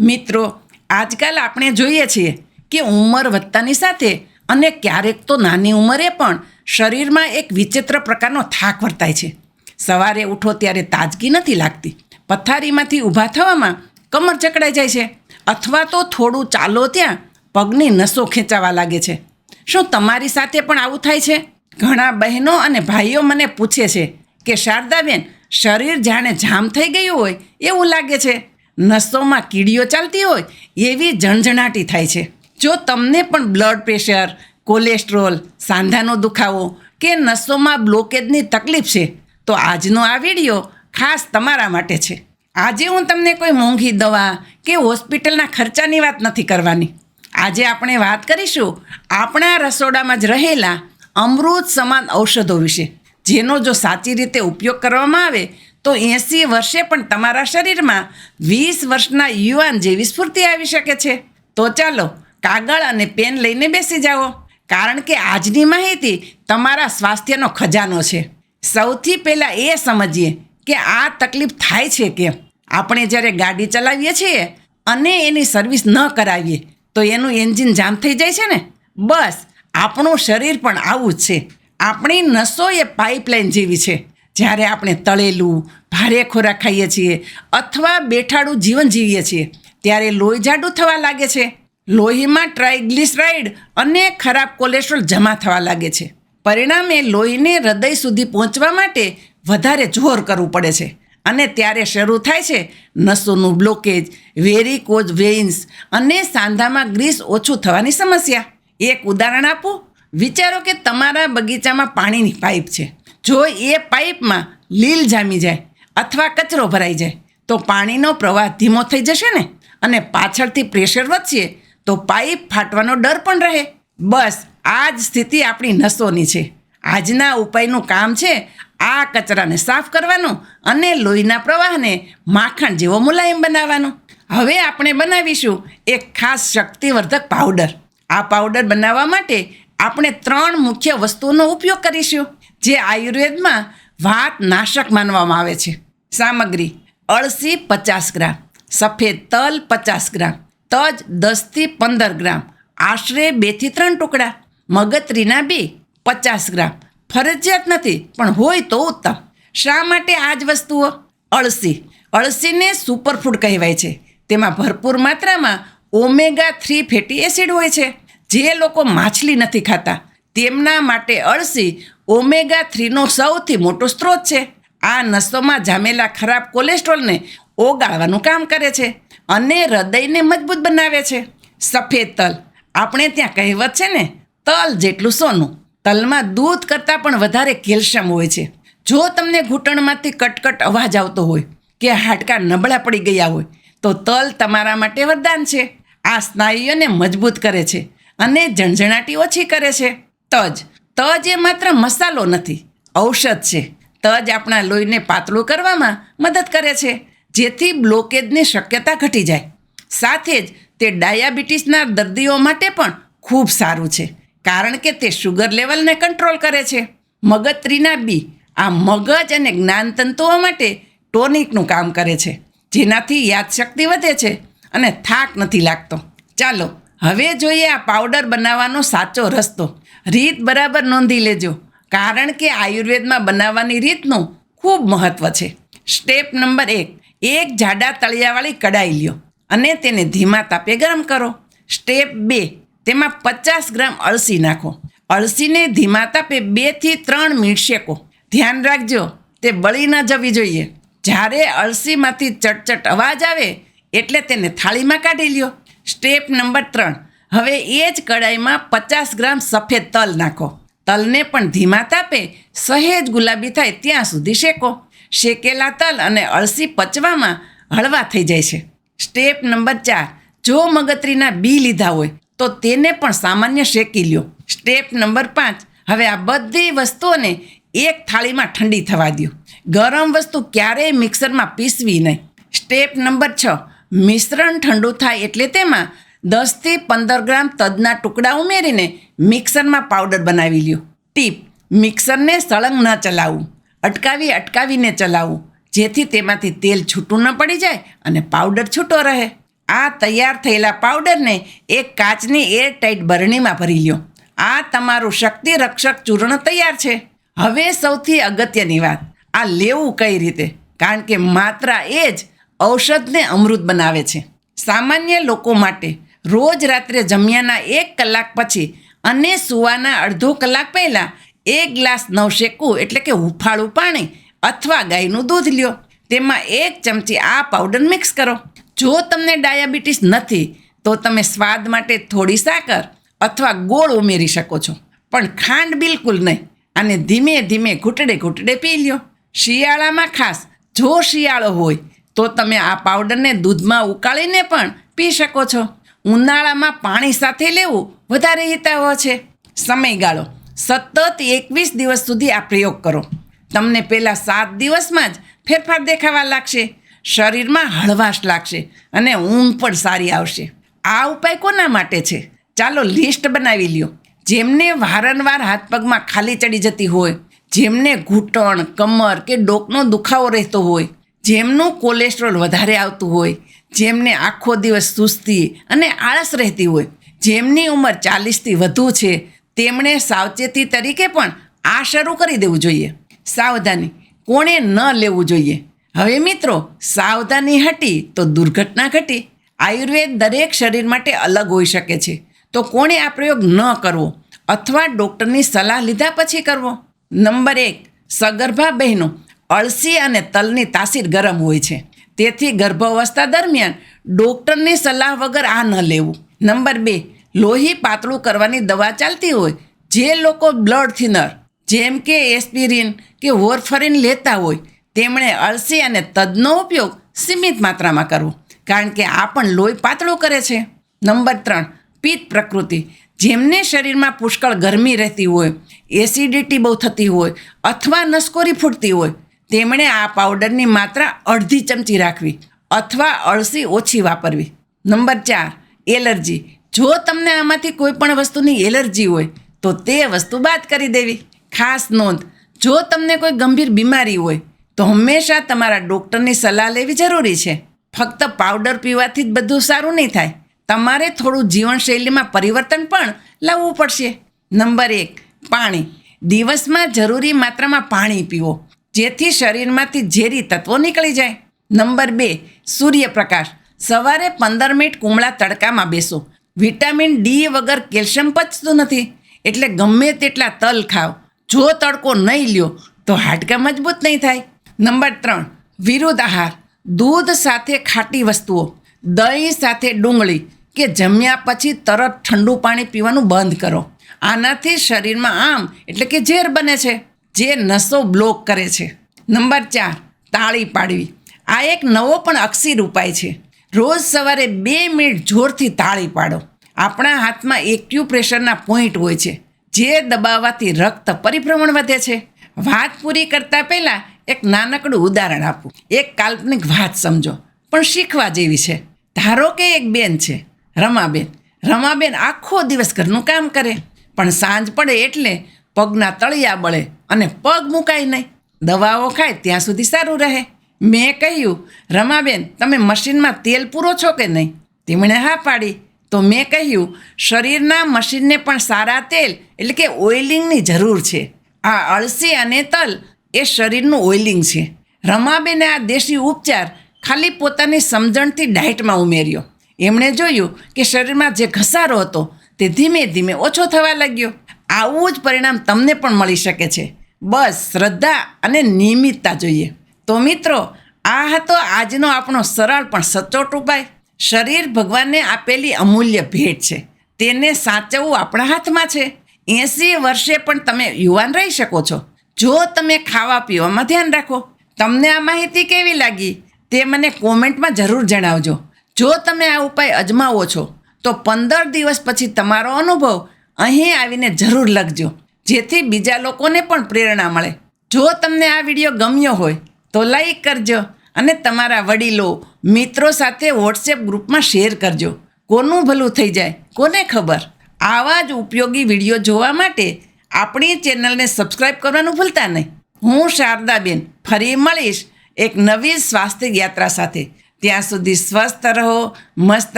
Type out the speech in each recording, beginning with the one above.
મિત્રો, આજકાલ આપણે જોઈએ છીએ કે ઉંમર વધતાની સાથે અને ક્યારેક તો નાની ઉંમરે પણ શરીરમાં એક વિચિત્ર પ્રકારનો થાક વર્તાય છે. સવારે ઉઠો ત્યારે તાજગી નથી લાગતી. પથારીમાંથી ઊભા થવામાં કમર જકડાઈ જાય છે. અથવા તો થોડું ચાલો ત્યાં પગની નસો ખેંચાવા લાગે છે. શું તમારી સાથે પણ આવું થાય છે? ઘણા બહેનો અને ભાઈઓ મને પૂછે છે કે શારદાબેન, શરીર જાણે જામ થઈ ગયું હોય એવું લાગે છે? નસોમાં કીડીઓ ચાલતી હોય એવી ઝણઝણાટી થાય છે. જો તમને પણ બ્લડ પ્રેશર, કોલેસ્ટ્રોલ, સાંધાનો દુખાવો કે નસોમાં બ્લોકેજની તકલીફ છે, તો આજનો આ વીડિયો ખાસ તમારા માટે છે. આજે હું તમને કોઈ મોંઘી દવા કે હોસ્પિટલના ખર્ચાની વાત નથી કરવાની. આજે આપણે વાત કરીશું આપણા રસોડામાં જ રહેલા અમૃત સમાન ઔષધો વિશે, જેનો જો સાચી રીતે ઉપયોગ કરવામાં આવે તો એંસી વર્ષે પણ તમારા શરીરમાં વીસ વર્ષના યુવાન જેવી સ્ફૂર્તિ આવી શકે છે. તો ચાલો કાગળ અને પેન લઈને બેસી જાઓ. કારણ કે આજની માહિતી તમારા સ્વાસ્થ્યનો ખજાનો છે. સૌથી પહેલાં એ સમજીએ કે આ તકલીફ થાય છે કે આપણે જ્યારે ગાડી ચલાવીએ છીએ અને એની સર્વિસ ન કરાવીએ, તો એનું એન્જિન જામ થઈ જાય છે ને? બસ, આપણું શરીર પણ આવું જ છે. આપણી નસો એ પાઇપલાઇન જેવી છે. જ્યારે આપણે તળેલું, ભારે ખોરાક ખાઈએ છીએ અથવા બેઠાડું જીવન જીવીએ છીએ, ત્યારે લોહી જાડું થવા લાગે છે. લોહીમાં ટ્રાઇગ્લિસરાઇડ અને ખરાબ કોલેસ્ટ્રોલ જમા થવા લાગે છે. પરિણામે લોહીને હૃદય સુધી પહોંચવા માટે વધારે જોર કરવું પડે છે અને ત્યારે શરૂ થાય છે નસોનું બ્લોકેજ વેરીકોઝ વેઇન્સ અને સાંધામાં ગ્રીસ ઓછું થવાની સમસ્યા. એક ઉદાહરણ આપું? વિચારો કે તમારા બગીચામાં પાણીની પાઇપ છે. જો એ પાઇપમાં લીલ જામી જાય અથવા કચરો ભરાઈ જાય, તો પાણીનો પ્રવાહ ધીમો થઈ જશે ને અને પાછળથી પ્રેશર વધશે, તો પાઇપ ફાટવાનો ડર પણ રહે. બસ, આ જ સ્થિતિ આપણી નસોની છે. આજના ઉપાયનું કામ છે આ કચરાને સાફ કરવાનું અને લોહીના પ્રવાહને માખણ જેવો મુલાયમ બનાવવાનો. હવે આપણે બનાવીશું એક ખાસ શક્તિવર્ધક પાવડર. આ પાવડર બનાવવા માટે આપણે ત્રણ મુખ્ય વસ્તુઓનો ઉપયોગ કરીશું. જે આયુર્વેદમાં વાત નાશક માનવામાં આવે છે. સામગ્રી અળસી પચાસ ગ્રામ, સફેદ તલ પચાસ ગ્રામ, તજ દસથી પંદર ગ્રામ, આશરે બેથી ત્રણ ટુકડા મગતરીના બી પચાસ ગ્રામ, ફરજિયાત નથી, પણ હોય તો ઉત્તમ. શા માટે આ જ વસ્તુઓ? અળસી. અળસીને સુપરફૂડ કહેવાય છે. તેમાં ભરપૂર માત્રામાં ઓમેગા થ્રી ફેટી એસિડ હોય છે. જે લોકો માછલી નથી ખાતા. તેમના માટે અળસી ઓમેગા થ્રીનો સૌથી મોટો સ્ત્રોત છે. આ નસોમાં જામેલા ખરાબ કોલેસ્ટ્રોલને ઓગાળવાનું કામ કરે છે અને હૃદયને મજબૂત બનાવે છે. સફેદ તલ. આપણે ત્યાં કહેવત છે ને, તલ જેટલું સોનું, તલમાં દૂધ કરતાં પણ વધારે કેલ્શિયમ હોય છે. જો તમને ઘૂંટણમાંથી કટકટ અવાજ આવતો હોય કે હાડકાં નબળા પડી ગયા હોય, તો તલ તમારા માટે વરદાન છે. આ સ્નાયુઓને મજબૂત કરે છે અને ઝણઝણાટી ઓછી કરે છે. તજ. તજ એ માત્ર મસાલો નથી, ઔષધ છે. તજ આપણા લોહીને પાતળું કરવામાં મદદ કરે છે, જેથી બ્લોકેજની શક્યતા ઘટી જાય. સાથે જ તે ડાયાબિટીસના દર્દીઓ માટે પણ ખૂબ સારું છે, કારણ કે તે શુગર લેવલને કંટ્રોલ કરે છે. મગજત્રીના બી, આ મગજ અને જ્ઞાનતંતુઓ માટે ટોનિકનું કામ કરે છે, જેનાથી યાદશક્તિ વધે છે અને થાક નથી લાગતો. ચાલો હવે જોઈએ આ પાવડર બનાવવાનો સાચો રસ્તો. રીત બરાબર નોંધી લેજો. કારણ કે આયુર્વેદમાં બનાવવાની રીતનું ખૂબ મહત્ત્વ છે. સ્ટેપ નંબર એક. એક જાડા તળિયાવાળી કડાઈ લ્યો અને તેને ધીમા તાપે ગરમ કરો. સ્ટેપ બે. તેમાં પચાસ ગ્રામ અળસી નાખો. અળસીને ધીમા તાપે બેથી ત્રણ મિનિટ શેકો. ધ્યાન રાખજો, તે બળી ન જવી જોઈએ. જ્યારે અળસીમાંથી ચટચટ અવાજ આવે, એટલે તેને થાળીમાં કાઢી લ્યો. સ્ટેપ નંબર ત્રણ. હવે એ જ કડાઈમાં પચાસ ગ્રામ સફેદ તલ નાખો. તલને પણ ધીમા તાપે સહેજ ગુલાબી થાય ત્યાં સુધી શેકો. શેકેલા તલ અને અળસી પચવામાં હળવા થઈ જાય છે. સ્ટેપ નંબર ચાર. જો મગતરીના બી લીધા હોય, તો તેને પણ સામાન્ય શેકી લ્યો. સ્ટેપ નંબર પાંચ. હવે આ બધી વસ્તુઓને એક થાળીમાં ઠંડી થવા દો ગરમ વસ્તુ ક્યારેય મિક્સરમાં પીસવી નહીં. સ્ટેપ નંબર છ. મિશ્રણ ઠંડુ થાય એટલે તેમાં દસથી પંદર ગ્રામ તજના ટુકડા ઉમેરીને મિક્સરમાં પાવડર બનાવી લ્યો. ટીપ, મિક્સરને સળંગ ન ચલાવવું અટકાવી અટકાવીને ચલાવવું જેથી તેમાંથી તેલ છૂટું ન પડી જાય અને પાવડર છૂટો રહે. આ તૈયાર થયેલા પાવડરને એક કાચની એરટાઇટ બરણીમાં ભરી લ્યો. આ તમારું શક્તિ રક્ષક ચૂર્ણ તૈયાર છે. હવે સૌથી અગત્યની વાત. આ લેવું કઈ રીતે? કારણ કે માત્ર એ જ ઔષધને અમૃત બનાવે છે. સામાન્ય લોકો માટે રોજ રાત્રે જમ્યાના એક કલાક પછી અને સૂવાના અડધો કલાક પહેલાં એક ગ્લાસ નવશેકું એટલે કે હુંફાળું પાણી અથવા ગાયનું દૂધ લ્યો. તેમાં એક ચમચી આ પાવડર મિક્સ કરો. જો તમને ડાયાબિટીસ નથી, તો તમે સ્વાદ માટે થોડી સાકર અથવા ગોળ ઉમેરી શકો છો. પણ ખાંડ બિલકુલ નહીં અને ધીમે ધીમે ઘૂંટડે ઘૂંટડે પી લ્યો. શિયાળામાં ખાસ જો શિયાળો હોય તો તમે આ પાવડરને દૂધમાં ઉકાળીને પણ પી શકો છો. ઉનાળામાં પાણી સાથે લેવું વધારે હિતાવહ છે. સમયગાળો સતત એકવીસ દિવસ સુધી આ પ્રયોગ કરો. તમને પહેલાં સાત દિવસમાં જ ફેરફાર દેખાવા લાગશે. શરીરમાં હળવાશ લાગશે અને ઊંઘ પણ સારી આવશે. આ ઉપાય કોના માટે છે? ચાલો લિસ્ટ બનાવી લ્યો. જેમને વારંવાર હાથ પગમાં ખાલી ચડી જતી હોય, જેમને ઘૂંટણ, કમર કે ડોકનો દુખાવો રહેતો હોય જેમનું કોલેસ્ટ્રોલ વધારે આવતું હોય, જેમને આખો દિવસ સુસ્તી અને આળસ રહેતી હોય, જેમની ઉંમર ચાલીસથી વધુ છે, તેમણે સાવચેતી તરીકે પણ આ શરૂ કરી દેવું જોઈએ. સાવધાની, કોણે ન લેવું જોઈએ. હવે મિત્રો, સાવધાની હટી તો દુર્ઘટના ઘટી. આયુર્વેદ દરેક શરીર માટે અલગ હોઈ શકે છે. તો કોણે આ પ્રયોગ ન કરવો? અથવા ડૉક્ટરની સલાહ લીધા પછી કરવો? નંબર એક, સગર્ભા બહેનો અળસી અને તલની તાસીર ગરમ હોય છે. તેથી ગર્ભાવસ્થા દરમિયાન ડૉક્ટરની સલાહ વગર આ ન લેવું. નંબર બે, લોહી પાતળું કરવાની દવા ચાલતી હોય, જે લોકો બ્લડ થિનર જેમ કે એસ્પિરિન કે વોરફરિન લેતા હોય, તેમણે અળસી અને તદનો ઉપયોગ સીમિત માત્રામાં કરવો, કારણ કે આ પણ લોહી પાતળું કરે છે. નંબર ત્રણ, પિત્ત પ્રકૃતિ, જેમને શરીરમાં પુષ્કળ ગરમી રહેતી હોય, એસિડિટી બહુ થતી હોય, અથવા નસકોરી ફૂટતી હોય તેમણે આ પાવડરની માત્રા અડધી ચમચી રાખવી અથવા અળસી ઓછી વાપરવી. નંબર ચાર, એલર્જી. જો તમને આમાંથી કોઈ પણ વસ્તુની એલર્જી હોય, તો તે વસ્તુ બાદ કરી દેવી. ખાસ નોંધ, જો તમને કોઈ ગંભીર બીમારી હોય, તો હંમેશા તમારા ડૉક્ટરની સલાહ લેવી જરૂરી છે. ફક્ત પાવડર પીવાથી જ બધું સારું નહીં થાય. તમારે થોડું જીવનશૈલીમાં પરિવર્તન પણ લાવવું પડશે. નંબર એક, પાણી. દિવસમાં જરૂરી માત્રામાં પાણી પીવો. જેથી શરીરમાંથી ઝેરી તત્વો નીકળી જાય. નંબર બે, સૂર્યપ્રકાશ. સવારે પંદર મિનિટ કુમળા તડકામાં બેસો. વિટામિન ડી વગર કેલ્શિયમ પચતું નથી. એટલે ગમે તેટલા તલ ખાઓ. જો તડકો નહીં લ્યો, તો હાડકાં મજબૂત નહીં થાય. નંબર ત્રણ, વિરુદ્ધ આહાર. દૂધ સાથે ખાટી વસ્તુઓ. દહીં સાથે ડુંગળી કે જમ્યા પછી તરત ઠંડુ પાણી પીવાનું બંધ કરો. આનાથી શરીરમાં આમ, એટલે કે ઝેર બને છે. જે નસો બ્લોક કરે છે. નંબર ચાર, તાળી પાડવી. આ એક નવો પણ અક્ષીર ઉપાય છે. રોજ સવારે બે મિનિટ જોરથી તાળી પાડો. આપણા હાથમાં એક્યુપ્રેશરના પોઈન્ટ હોય છે. જે દબાવવાથી રક્ત પરિભ્રમણ વધે છે. વાત પૂરી કરતાં પહેલાં એક નાનકડું ઉદાહરણ આપું. એક કાલ્પનિક વાત સમજો. પણ શીખવા જેવી છે. ધારો કે એક બેન છે, રમાબેન. રમાબેન આખો દિવસ ઘરનું કામ કરે. પણ સાંજ પડે એટલે પગના તળિયા બળે. અને પગ મુકાય નહીં. દવાઓ ખાય, ત્યાં સુધી સારું રહે. મેં કહ્યું, રમાબેન, તમે મશીનમાં તેલ પૂરો છો કે નહીં? તેમણે હા પાડી. તો મેં કહ્યું, શરીરના મશીનને પણ સારા તેલ, એટલે કે ઓઇલિંગની જરૂર છે. આ અળસી અને તલ એ શરીરનું ઓઇલિંગ છે. રમાબેને આ દેશી ઉપચાર ખાલી પોતાની સમજણથી ડાયટમાં ઉમેર્યો. એમણે જોયું કે શરીરમાં જે ઘસારો હતો, તે ધીમે ધીમે ઓછો થવા લાગ્યો. આવું જ પરિણામ તમને પણ મળી શકે છે. બસ, શ્રદ્ધા અને નિયમિતતા જોઈએ. તો મિત્રો, આ હતો આજનો આપણો સરળ પણ સચોટ ઉપાય. શરીર ભગવાનને આપેલી અમૂલ્ય ભેટ છે. તેને સાચવવું આપણા હાથમાં છે. એંસી વર્ષે પણ તમે યુવાન રહી શકો છો. જો તમે ખાવા પીવામાં ધ્યાન રાખો. તમને આ માહિતી કેવી લાગી તે મને કોમેન્ટમાં જરૂર જણાવજો. જો તમે આ ઉપાય અજમાવો છો, તો પંદર દિવસ પછી તમારો અનુભવ અહીં આવીને જરૂર લખજો. જેથી બીજા લોકોને પણ પ્રેરણા મળે. જો તમને આ વીડિયો ગમ્યો હોય, તો લાઈક કરજો અને તમારા વડીલો, મિત્રો સાથે વોટ્સએપ ગ્રુપમાં શેર કરજો. કોનું ભલું થઈ જાય, કોને ખબર? આવા જ ઉપયોગી વીડિયો જોવા માટે આપણી ચેનલને સબસ્ક્રાઈબ કરવાનું ભૂલતા નહીં. હું શારદાબેન, ફરી મળીશ એક નવી સ્વાસ્થ્ય યાત્રા સાથે. ત્યાં સુધી સ્વસ્થ રહો, મસ્ત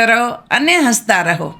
રહો અને હસતા રહો.